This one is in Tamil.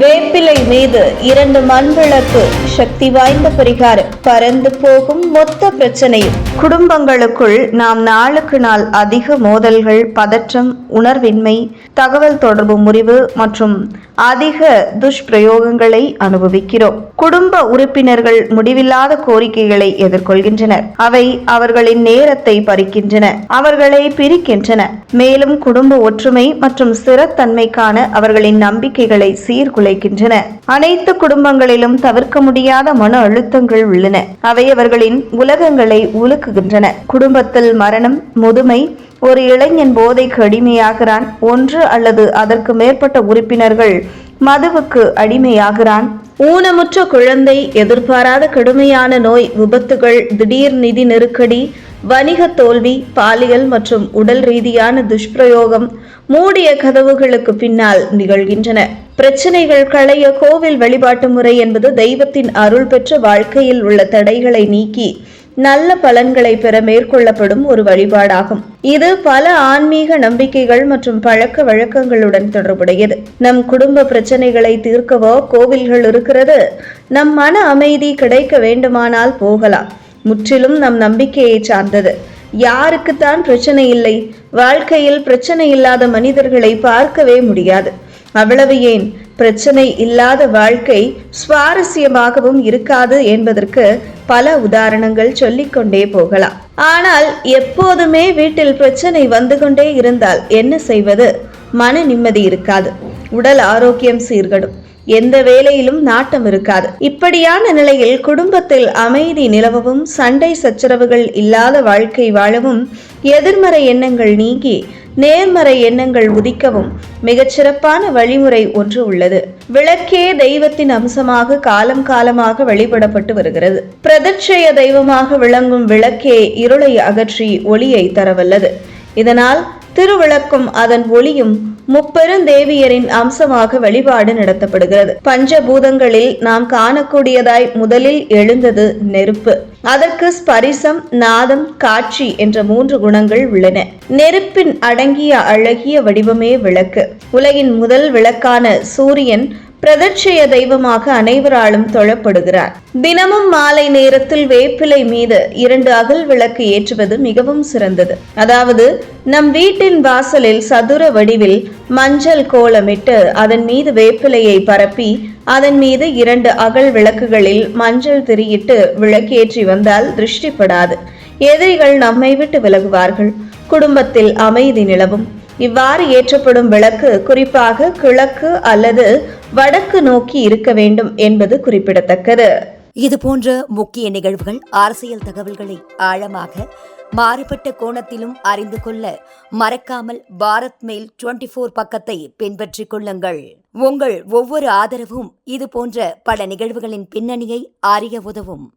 வேப்பிலை மீது இரண்டு மண் விளக்கு சக்தி வாய்ந்த பரிகாரம். பறந்து போகும் மொத்த பிரச்சனையும். குடும்பங்களுக்குள் நாம் நாளுக்கு நாள் அதிக மோதல்கள் பதற்றம் உணர்வின்மை தகவல் தொடர்பு முறிவு மற்றும் அதிக துஷ்பிரயோகங்களை அனுபவிக்கிறோம். குடும்ப உறுப்பினர்கள் முடிவில்லாத கோரிக்கைகளை எதிர்கொள்கின்றனர். அவை அவர்களின் நேரத்தை பறிக்கின்றன. அவர்களை பிரிக்கின்றன. மேலும் குடும்ப ஒற்றுமை மற்றும் ஸ்திரத்தன்மைக்கான அவர்களின் நம்பிக்கைகளை உழைக்கின்றன அனைத்து குடும்பங்களிலும் தவிர்க்க முடியாத மன அழுத்தங்கள் உள்ளன. அவை அவர்களின் உலகங்களை உலுக்குகின்றன. குடும்பத்தில் மரணம் முதுமை ஒரு இளைஞன் போதைக்கு அடிமையாகிறான் ஒன்று அல்லது அதற்கு மேற்பட்ட உறுப்பினர்கள் மதுவுக்கு அடிமையாகிறான் ஊனமுற்ற குழந்தை எதிர்பாராத கடுமையான நோய் விபத்துகள் திடீர் நிதி நெருக்கடி வணிக தோல்வி பாலியல் மற்றும் உடல் ரீதியான துஷ்பிரயோகம் மூடிய கதவுகளுக்கு பின்னால் நிகழ்கின்றன. பிரச்சனைகள் களைய கோவில் வழிபாட்டு முறை என்பது தெய்வத்தின் அருள் பெற்ற வாழ்க்கையில் உள்ள தடைகளை நீக்கி நல்ல பலன்களை பெற மேற்கொள்ளப்படும் ஒரு வழிபாடாகும். இது பல ஆன்மீக நம்பிக்கைகள் மற்றும் பழக்க வழக்கங்களுடன் தொடர்புடையது. நம் குடும்ப பிரச்சனைகளை தீர்க்கவோ கோவில்கள் இருக்கிறது நம் மன அமைதி கிடைக்க வேண்டுமானால் போகலாம். முற்றிலும் நம் நம்பிக்கையை சார்ந்தது. யாருக்குத்தான் பிரச்சனை இல்லை வாழ்க்கையில் பிரச்சனை இல்லாத மனிதர்களை பார்க்கவே முடியாது. அவ்வளவு ஏன்? பிரச்சனை இல்லாத வாழ்க்கை சுவாரஸ்யமாகவும் இருக்காது என்பதற்கு பல உதாரணங்கள் சொல்லிக்கொண்டே போகலாம். ஆனால் எப்போதுமே வீட்டில் பிரச்சனை வந்து கொண்டே இருந்தால் என்ன செய்வது? மன நிம்மதி இருக்காது. உடல் ஆரோக்கியம் சீர்கடும். எந்த வேலையிலும் நாட்டம் இருக்காது. இப்படியான நிலையில் குடும்பத்தில் அமைதி நிலவவும் சண்டை சச்சரவுகள் இல்லாத வாழ்க்கை வாழவும் எதிர்மறை எண்ணங்கள் நீங்கி நேர்மறை எண்ணங்கள் உதிக்கவும் மிகச்சிறப்பான வழிமுறை ஒன்று உள்ளது. விளக்கே தெய்வத்தின் அம்சமாக காலம் காலமாக வழிபடப்பட்டு வருகிறது. பிரதட்சய தெய்வமாக விளங்கும் விளக்கே இருளை அகற்றி ஒளியை தரவல்லது. இதனால் திருவிளக்கும் அதன் ஒளியும் முப்பெருந்தேவியரின் அம்சமாக வழிபாடு நடத்தப்படுகிறது. பஞ்சபூதங்களில் நாம் காணக்கூடியதாய் முதலில் எழுந்தது நெருப்பு. அதற்கு ஸ்பரிசம் நாதம் காட்சி என்ற மூன்று குணங்கள் உள்ளன. நெருப்பின் அடங்கிய அழகிய வடிவமே விளக்கு. உலகின் முதல் விளக்கான சூரியன் பிரதட்சய தெய்வமாக அனைவராலும் தொழப்படுகிறார். தினமும் மாலை நேரத்தில் வேப்பிலை மீது இரண்டு அகல் விளக்கு ஏற்றுவது மிகவும் சிறந்தது. அதாவது நம் வீட்டின் வாசலில் சதுர வடிவில் மஞ்சள் கோலமிட்டு அதன் மீது வேப்பிலையை பரப்பி அதன் மீது இரண்டு அகல் விளக்குகளில் மஞ்சள் திரியிட்டு விளக்கேற்றி வந்தால் திருஷ்டிப்படாது. எதிரிகள் நம்மை விட்டு விலகுவார்கள். குடும்பத்தில் அமைதி நிலவும். இவ்வாறு ஏற்றப்படும் விளக்கு குறிப்பாக கிழக்கு அல்லது வடக்கு நோக்கி இருக்க வேண்டும் என்பது குறிப்பிடத்தக்கது. இது போன்ற முக்கிய நிகழ்வுகள் அரசியல் தகவல்களை ஆழமாக மாறுபட்ட கோணத்திலும் அறிந்து கொள்ள மறக்காமல் பாரத் மெயில் டுவெண்டி ஃபோர் பக்கத்தை பின்பற்றிக் கொள்ளுங்கள். உங்கள் ஒவ்வொரு ஆதரவும் இது போன்ற பல நிகழ்வுகளின் பின்னணியை அறிய உதவும்.